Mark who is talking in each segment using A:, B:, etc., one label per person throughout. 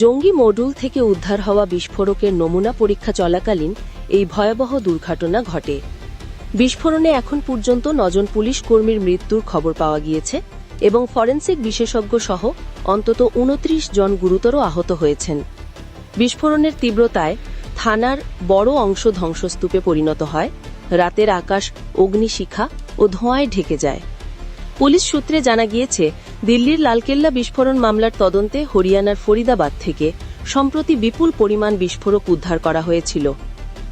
A: জঙ্গি মডুল থেকে উদ্ধার হওয়া বিস্ফোরকের নমুনা পরীক্ষা চলাকালীন এই ভয়াবহ দুর্ঘটনা ঘটে। বিস্ফোরণে এখন পর্যন্ত নজন পুলিশ কর্মীর মৃত্যুর খবর পাওয়া গিয়েছে এবং ফরেন্সিক বিশেষজ্ঞ সহ অন্তত উনত্রিশ জন গুরুতর আহত হয়েছেন। বিস্ফোরণের তীব্রতায় থানার বড় অংশ ধ্বংসস্তূপে পরিণত হয়। রাতের আকাশ অগ্নিশিখা ও ধোঁয়ায় ঢেকে যায়। পুলিশ সূত্রে জানা গিয়েছে, দিল্লির লালকেল্লা বিস্ফোরণ মামলার তদন্তে হরিয়ানার ফরিদাবাদ থেকে সম্প্রতি বিপুল পরিমাণ বিস্ফোরক উদ্ধার করা হয়েছিল।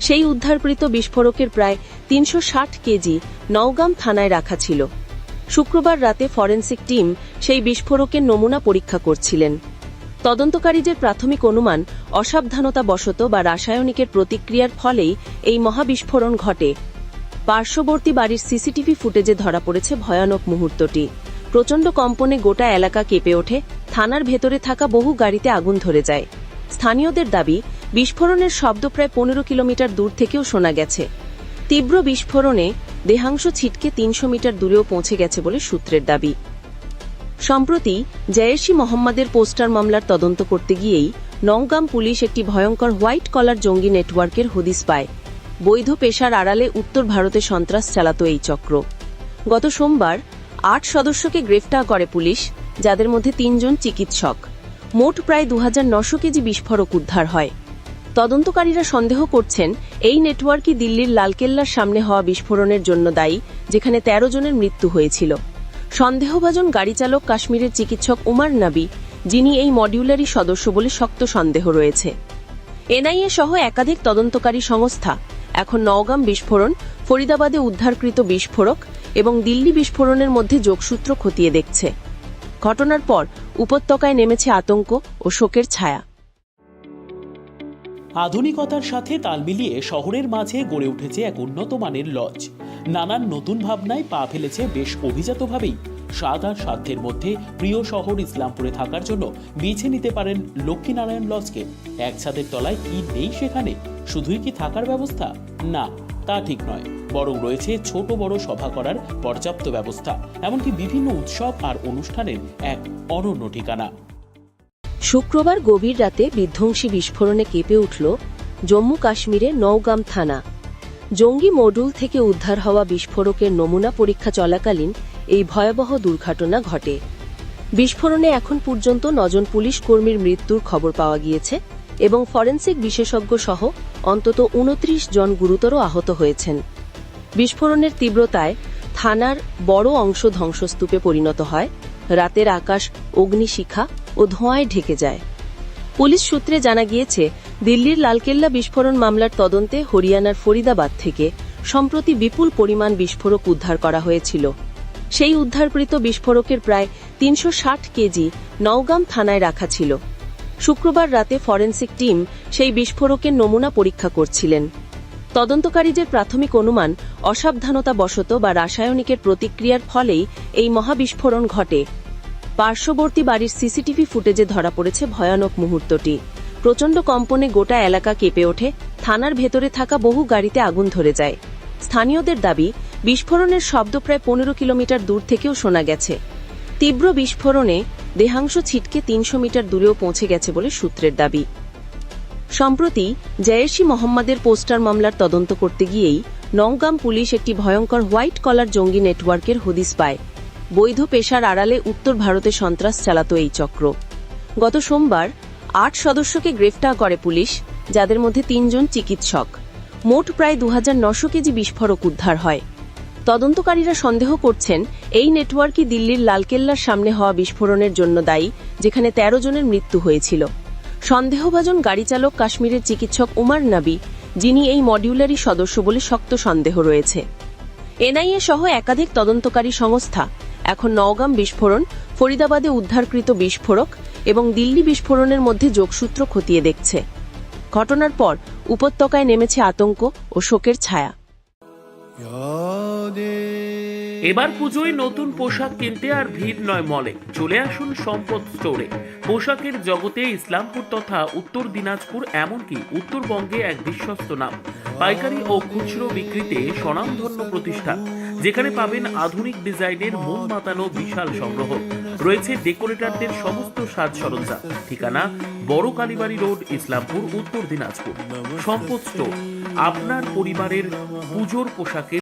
A: সেই উদ্ধারকৃত বিস্ফোরকের প্রায় তিনশো ষাট কেজি নওগাম থানায় রাখা ছিল। শুক্রবার রাতে ফরেন্সিক টিম সেই বিস্ফোরকের নমুনা পরীক্ষা করছিলেন। তদন্তকারীদের প্রাথমিক অনুমান অসাবধানতা অসাবধানতাবশত বা রাসায়নিকের প্রতিক্রিয়ার ফলেই এই মহাবিস্ফোরণ ঘটে। পার্শ্ববর্তী বাড়ির সিসিটিভি ফুটেজে ধরা পড়েছে ভয়ানক মুহূর্তটি। প্রচণ্ড কম্পনে গোটা এলাকা কেঁপে ওঠে, থানার ভেতরে থাকা বহু গাড়িতে আগুন ধরে যায়। স্থানীয়দের দাবি, বিস্ফোরণের শব্দ প্রায় পনেরো কিলোমিটার দূর থেকেও শোনা গেছে। তীব্র বিস্ফোরণে দেহাংশ ছিটকে তিনশো মিটার দূরেও পৌঁছে গেছে বলে সূত্রের দাবি। সম্প্রতি জয়েশি মোহাম্মদের পোস্টার মামলার তদন্ত করতে গিয়েই নওগাম পুলিশ একটি ভয়ঙ্কর হোয়াইট কলার জঙ্গি নেটওয়ার্কের হদিস পায়। বৈধ পেশার আড়ালে উত্তর ভারতে সন্ত্রাস চালাত এই চক্র। গত সোমবার, আট সদস্যকে গ্রেফতার করে পুলিশ, যাদের মধ্যে তিনজন চিকিৎসক। মোট প্রায় দু কেজি বিস্ফোরক উদ্ধার হয়। তদন্তকারীরা সন্দেহ করছেন, এই নেটওয়ার্কই দিল্লির লালকেল্লার সামনে হওয়া বিস্ফোরণের জন্য দায়ী, যেখানে ১৩ জনের মৃত্যু হয়েছিল। সন্দেহভাজন গাড়ি চালক কাশ্মীরের চিকিৎসক উমার নাবি, যিনি এই মডিউলারি সদস্য বলে শক্ত সন্দেহ রয়েছে। এনআইএ সহ একাধিক তদন্তকারী সংস্থা এখন নওগাম বিস্ফোরণ, ফরিদাবাদে উদ্ধারকৃত বিস্ফোরক এবং দিল্লি বিস্ফোরণের মধ্যে যোগসূত্র খতিয়ে দেখছে। ঘটনার পর উপত্যকায় নেমেছে আতঙ্ক ও শোকের ছায়া।
B: আধুনিকতার সাথে তাল মিলিয়ে শহরের মাঝে গড়ে উঠেছে এক উন্নত মানের লজ। নানান নতুন ভাবনায় পা ফেলেছে বেশ অভিজাতভাবেই স্বাদ আর সাধ্যের মধ্যে প্রিয় শহর ইসলামপুরে থাকার জন্য বেছে নিতে পারেন লক্ষ্মীনারায়ণ লজকে। এক ছাদের তলায় কি নেই সেখানে? শুধুই কি থাকার ব্যবস্থা? না, তা ঠিক নয়। বরং রয়েছে ছোট বড় সভা করার পর্যাপ্ত ব্যবস্থা, এমনকি বিভিন্ন উৎসব আর অনুষ্ঠানের এক অনন্য ঠিকানা।
A: শুক্রবার গভীর রাতে বিধ্বংসী বিস্ফোরণে কেঁপে উঠল জম্মু কাশ্মীরের নওগাম থানা। জঙ্গি মডুল থেকে উদ্ধার হওয়া বিস্ফোরকের নমুনা পরীক্ষা চলাকালীন এই ভয়াবহ দুর্ঘটনা ঘটে। বিস্ফোরণে এখন পর্যন্ত নজন পুলিশ কর্মীর মৃত্যুর খবর পাওয়া গিয়েছে এবং ফরেন্সিক বিশেষজ্ঞ সহ অন্তত উনত্রিশ জন গুরুতর আহত হয়েছেন। বিস্ফোরণের তীব্রতায় থানার বড় অংশ ধ্বংসস্তূপে পরিণত হয়, রাতের আকাশ অগ্নিশিখা ও ধোঁয়ায় ঢেকে যায়। পুলিশ সূত্রে জানা গিয়েছে, দিল্লির লালকেল্লা বিস্ফোরণ মামলার তদন্তে হরিয়ানার ফরিদাবাদ থেকে সম্প্রতি বিপুল পরিমাণ বিস্ফোরক উদ্ধার করা হয়েছিল। সেই উদ্ধারকৃত বিস্ফোরকের প্রায় তিনশো ষাট কেজি নওগাম থানায় রাখা ছিল। শুক্রবার রাতে ফরেন্সিক টিম সেই বিস্ফোরকের নমুনা পরীক্ষা করছিলেন। তদন্তকারীদের প্রাথমিক অনুমান অসাবধানতাবশত বা রাসায়নিকের প্রতিক্রিয়ার ফলেই এই মহাবিস্ফোরণ ঘটে। পার্শ্ববর্তী বাড়ির সিসিটিভি ফুটেজে ধরা পড়েছে ভয়ানক মুহূর্তটি। প্রচণ্ড কম্পনে গোটা এলাকা কেঁপে ওঠে, থানার ভেতরে থাকা বহু গাড়িতে আগুন ধরে যায়। স্থানীয়দের দাবি বিস্ফোরণের শব্দ প্রায় পনেরো কিলোমিটার দূর থেকেও শোনা গেছে। তীব্র বিস্ফোরণে দেহাংশ ছিটকে তিনশো মিটার দূরেও পৌঁছে গেছে বলে সূত্রের দাবি। সম্প্রতি জয়েশি মোহাম্মদের পোস্টার মামলার তদন্ত করতে গিয়েই নওগাম পুলিশ একটি ভয়ঙ্কর হোয়াইট কলার জঙ্গি নেটওয়ার্কের হদিস পায়। বৈধ পেশার আড়ালে উত্তর ভারতে সন্ত্রাস চালাত এই চক্র। গত সোমবার আট সদস্যকে গ্রেফতার করে পুলিশ, যাদের মধ্যে তিনজন চিকিৎসক। মোট প্রায় দু কেজি বিস্ফোরক উদ্ধার হয়। তদন্তকারীরা সন্দেহ করছেন, এই নেটওয়ার্কই দিল্লির লালকেল্লার সামনে হওয়া বিস্ফোরণের জন্য দায়ী, যেখানে ১৩ জনের মৃত্যু হয়েছিল। সন্দেহভাজন গাড়ি চালক কাশ্মীরের চিকিৎসক উমার নাবি, যিনি এই মডিউলারি সদস্য বলে শক্ত সন্দেহ রয়েছে। এনআইএ সহ একাধিক তদন্তকারী সংস্থা, এখন নওগাম বিস্ফোরণ, ফরিদাবাদে উদ্ধারকৃত বিস্ফোরক এবং দিল্লি বিস্ফোরণের মধ্যে যোগসূত্র খতিয়ে দেখছে। ঘটনার পর উপত্যকায় নেমেছে আতঙ্ক ও শোকের ছায়া।
B: এবার পুজোয় নতুন পোশাক কিনতে আর ভিড় নয় মলে। চলে আসুন সম্পদ স্টোরে। পোশাকের জগতে ইসলামপুর তথা উত্তর দিনাজপুর এমনকি উত্তরবঙ্গে এক বিশ্বস্ত নাম। পাইকারি ও খুচরো বিক্রিতে স্বনামধন্য প্রতিষ্ঠান, যেখানে পাবেন আধুনিক ডিজাইনের মন মাতানো বিশাল সংগ্রহ। রয়েছে ডেকোরেটরদের সমস্ত সাজ সরঞ্জাম। ঠিকানা বড় কালীবাড়ি রোড, ইসলামপুর, উত্তর দিনাজপুর। সম্পদ স্টোর, আপনার পরিবারের পুজোর পোশাকের